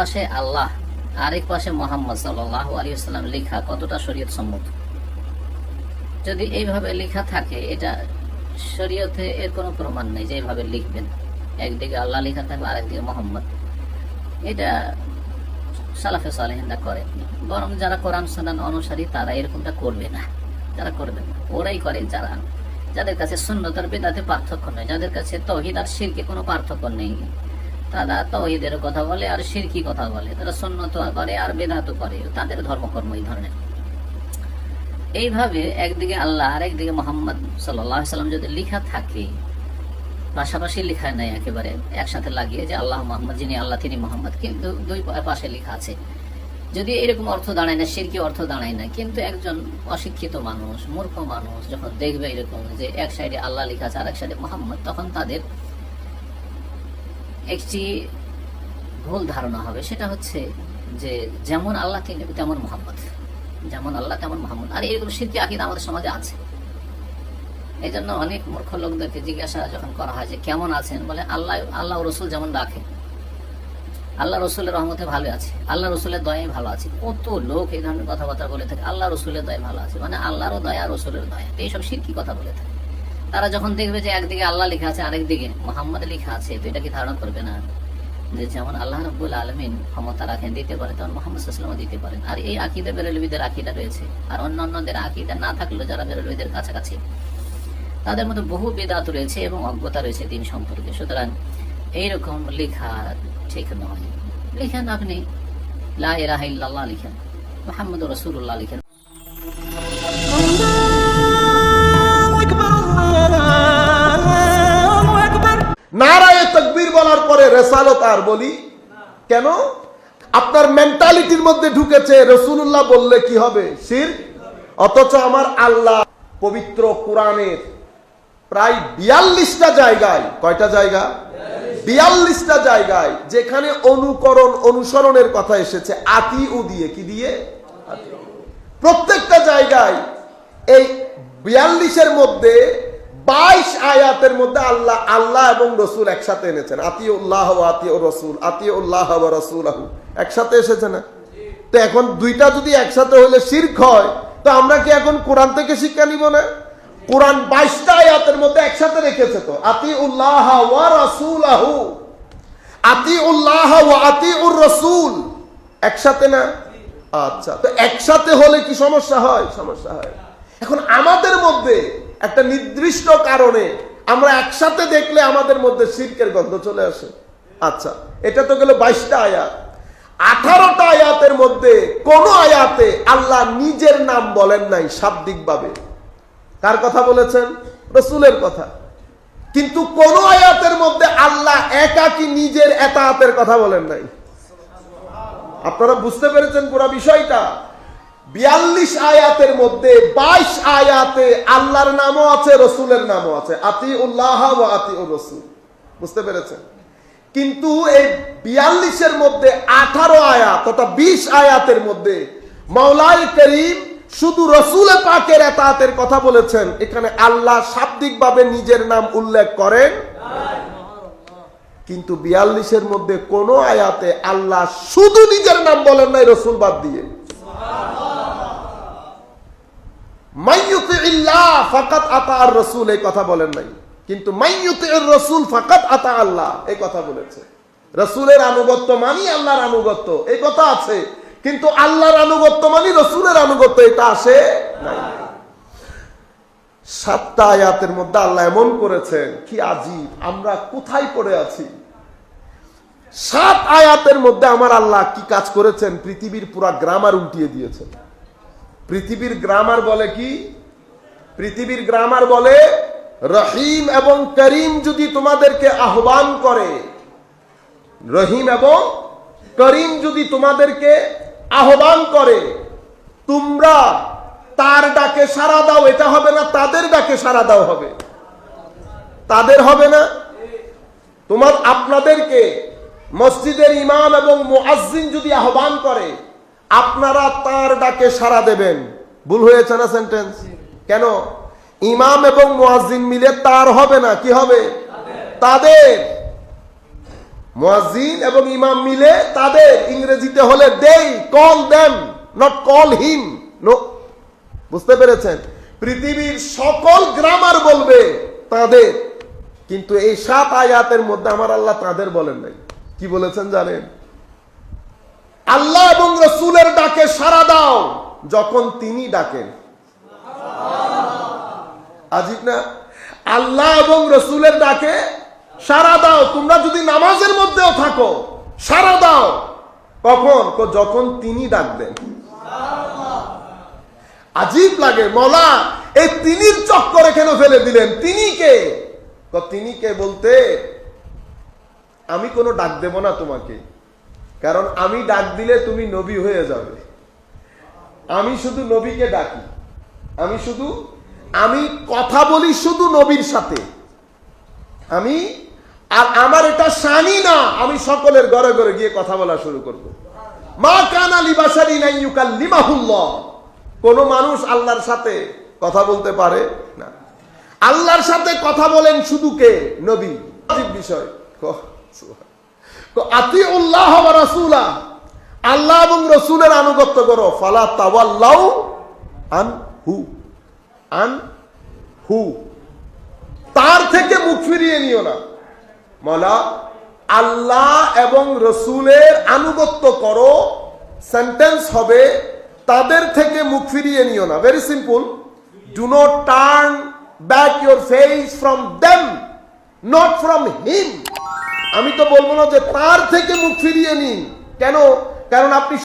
পাশে আল্লাহ, আরেক পাশে মোহাম্মদ সাল্লাহ আলী লেখা কতটা শরীয়ত সম্মত? যদি এইভাবে লেখা থাকে, এটা শরীয়তে এর কোনো প্রমাণ নেই যে এইভাবে লিখবেন। একদিকে আল্লাহ লেখা থাকবে, আরেকদিকে মোহাম্মদ। এটা সালাফে সালেহিনরা করে। বরং যারা কোরআন সন্ধান অনুসারী, তারা এরকমটা করবে না। যারা করবে না। ওরাই করে যারা। যাদের কাছে শূন্যতার বেদাতে পার্থক্য নেই, যাদের কাছে তহিদ আর শিরকে কোনো পার্থক্য নেই। তারা তহিদের কথা বলে আর শিরকি কথা বলে। তারা শূন্যত করে আর বেদাত করে। তাদের ধর্মকর্ম এই ধরনের। এইভাবে একদিকে আল্লাহ আর একদিকে মোহাম্মদ সাল্লাহ সাল্লাম যদি লিখা থাকে, পাশাপাশি লেখা নেই একেবারে, একসাথে লাগিয়ে যে আল্লাহ মোহাম্মদ, যিনি আল্লাহ, তিনি মোহাম্মদ, কিন্তু দুই পাশে লেখা আছে। যদি এরকম অর্থ দাঁড়ায় না, সিরকি অর্থ দাঁড়ায় না, কিন্তু একজন অশিক্ষিত মানুষ, মূর্খ মানুষ যখন দেখবে এরকম যে এক সাইডে আল্লাহ লেখা আছে আর এক সাইডে মোহাম্মদ, তখন তাদের একটি ভুল ধারণা হবে, সেটা হচ্ছে যে যেমন আল্লাহ তিনি তেমন মোহাম্মদ। যেমন আল্লাহ তেমন মোহাম্মদ। আর এরকম সিরকি আকিদ আমাদের সমাজে আছে। এই জন্য অনেক মূর্খ লোকদেরকে জিজ্ঞাসা যখন করা হয় যে কেমন আছেন, বলে আল্লাহ আল্লাহ রসুল যেমন রাখে। আল্লাহ রসুলের রহমতে ভালো আছে। আল্লাহ রসুলের দয়ায় ভালো আছে। কত লোক এই ধরনের কথাবার্তা বলে থাকে, আল্লাহ রসুলের দয়া ভালো আছে। মানে আল্লাহরও দয়া, রসুলের দয়া। এইসব সিরকি কথা বলে থাকে। তারা যখন দেখবে যে একদিকে আল্লাহ লেখা আছে আরেকদিকে মোহাম্মদ লেখা আছে, তো এটা কি ধারণা করবে না? যে যেমন আল্লাহ রব্বুল আলমিন ক্ষমতা রাখেন, দিতে পারে, তেমন মোহাম্মদ সাল্লামও দিতে পারেন। আর এই আকিদা বেরলবিদের আকিদা রয়েছে। আর অন্য অন্যদের আকিদা না থাকলেও যারা বেরলবিদের কাছাকাছি, তাদের মধ্যে বহু বেদাত রয়েছে এবং অজ্ঞতা রয়েছে দিন সম্পর্কে। সুতরাং এইরকম লেখা ঠিক নয়। লিখেন আপনি, লা ইলাহা ইল্লাল্লাহ লিখেন মোহাম্মদ রসুল্লাহ লিখেন। নারায়ে তকবীর বলার পরে রেসালত আর বলি? কেন? আপনার মেন্টালিটির মধ্যে ঢুকেছে রসুল্লাহ বললে কি হবে? শির? অথচ আমার আল্লাহ পবিত্র কোরআনের প্রায় বিয়াল্লিশটা জায়গায়, কয়টা জায়গা? বিয়াল্লিশটা জায়গায়, যেখানে অনুকরণ, অনুসরণের কথা এসেছে। আতি উ দিয়ে, কি দিয়ে? প্রত্যেকটা জায়গায় এই বিয়াল্লিশের মধ্যে বাইশ আয়াতের মধ্যে আল্লাহ আল্লাহ এবং রসুল একসাথে এনেছেন। আতিউল্লাহ আতিউ রসুল, আতিউল্লাহ রসুল আহু একসাথে এসেছে না? তো এখন দুইটা যদি একসাথে হলে শির্ক হয়, তো আমরা কি এখন কোরআন থেকে শিক্ষা নিব না? কোরআন বাইশটা আয়াতের মধ্যে একসাথে রেখেছে তো। আতি উল্লাহ ওয়া রসুল আহু আতি উল্লাহ ওয়া আতি উর রসুল। একসাথে না? আচ্ছা তো একসাথে হলে কি সমস্যা হয়? সমস্যা হয়। এখন আমাদের মধ্যে একটা নির্দিষ্ট কারণে আমরা একসাথে দেখলে আমাদের মধ্যে শিল্পের গন্ধ চলে আসে। আচ্ছা এটা তো গেল বাইশটা আয়াত। আঠারোটা আয়াতের মধ্যে কোন আয়াতে আল্লাহ নিজের নাম বলেন নাই শাব্দিকভাবে। কার কথা বলেছেন? রসুলের কথা। কিন্তু কোন আয়াতের মধ্যে আল্লাহ একাকি নিজের এতাহাতের কথা বলেন নাই। আপনারা বুঝতে পেরেছেন পুরো বিষয়টা? বিয়াল্লিশ আয়াতের মধ্যে বাইশ আয়াতে আল্লাহর নামও আছে, রসুলের নামও আছে। আতি উল্লাহ ও আতি ও রসুল বুঝতে পেরেছেন? কিন্তু এই বিয়াল্লিশের মধ্যে আঠারো আয়াত তথা বিশ আয়াতের মধ্যে মাওলাই করিম শুধু রসুলে পাকের এতাহাতের কথা বলেছেন। এখানে আল্লাহ শাব্দিকভাবে নিজের নাম উল্লেখ করেন। কিন্তু বিয়াল্লিশের মধ্যে কোন আয়াতে আল্লাহ শুধু নিজের নাম বলেন নাই, রসুল বাদ দিয়ে। মাইয়ুতি মধ্যে আল্লাহ এমন করেছেন, কি আজীব আমরা কোথায় পড়ে আছি? সাত আয়াতের মধ্যে আমার আল্লাহ কি কাজ করেছেন? পৃথিবীর পুরা গ্রামার উল্টিয়ে দিয়েছেন। পৃথিবীর গ্রামার বলে কি? পৃথিবীর গ্রামার বলে রহিম এবং করিম যদি তোমাদেরকে আহ্বান করে, রহিম এবং করিম যদি তোমাদেরকে আহ্বান করে, তোমরা তার ডাকে সারা দাও, এটা হবে না তাদের ডাকে সারা দাও হবে। তাদের হবে না। তোমার আপনাদেরকে মসজিদের ইমাম এবং মুআজ্জিন যদি আহ্বান করে আপনারা তার ডাকে সাড়া দেবেন। ভুল হয়েছে না সেন্টেন্স কেন? ইমাম এবং মুআজ্জিন মিলে তার হবে না, কি হবে? তাদের। মুয়াজ্জিন এবং ইমাম মিলে তাদের। ইংরেজিতে হলে they call them not call him no বুঝতে পেরেছেন? পৃথিবীর সকল গ্রামার বলবে তাদের। কিন্তু এই সাত আয়াতের মধ্যে আমার আল্লাহ তাদের বলেন নাই। কি বলেছেন জানেন? আল্লাহ এবং রসুলের ডাকে সারা দাও, যখন তিনি ডাকেন। আজিব না? আল্লাহ এবং রসুলের ডাকে সারা দাও, তোমরা যদি নামাজের মধ্যেও থাকো সারা দাও। কখন? যখন তিনি ডাকবেন। আজীব লাগে, মলা, এই তিনির চক্করে কেন ফেলে দিলেন। তিনি কো, তিনি কে বলতে, আমি কোনো ডাক দেব না তোমাকে। কারণ আমি ডাক দিলে তুমি নবী হয়ে যাবে। আমি শুধু নবীকে ডাকি। আমি শুধু, আমি কথা বলি শুধু নবীর সাথে। আমি, আর আমার এটা শানি না, আমি সকলের ঘরে ঘরে গিয়ে কথা বলা শুরু করব। মা কানা লিবাসারি নাই ইউকাল লিমাহুল্লাহ কোন মানুষ আল্লাহর সাথে কথা বলতে পারে না। আল্লাহর সাথে কথা বলেন শুধু কে? নবী। আজীব আল্লাহ এবং রসুলের আনুগত্য করো। ফালা তাওয়াল্লাউ আন হু আন হু। তার থেকে মুখ ফিরিয়ে নিও না। মলা আল্লাহ এবং রসুলের আনুগত্য করো, সেন্টেন্স হবে, তাদের থেকে মুখ ফিরিয়ে নিও না। Very simple do not turn back your face from them not from him আমি তো বলব না যে তার থেকে মুখ ফিরিয়ে নিন। কেন? কারণ আপনি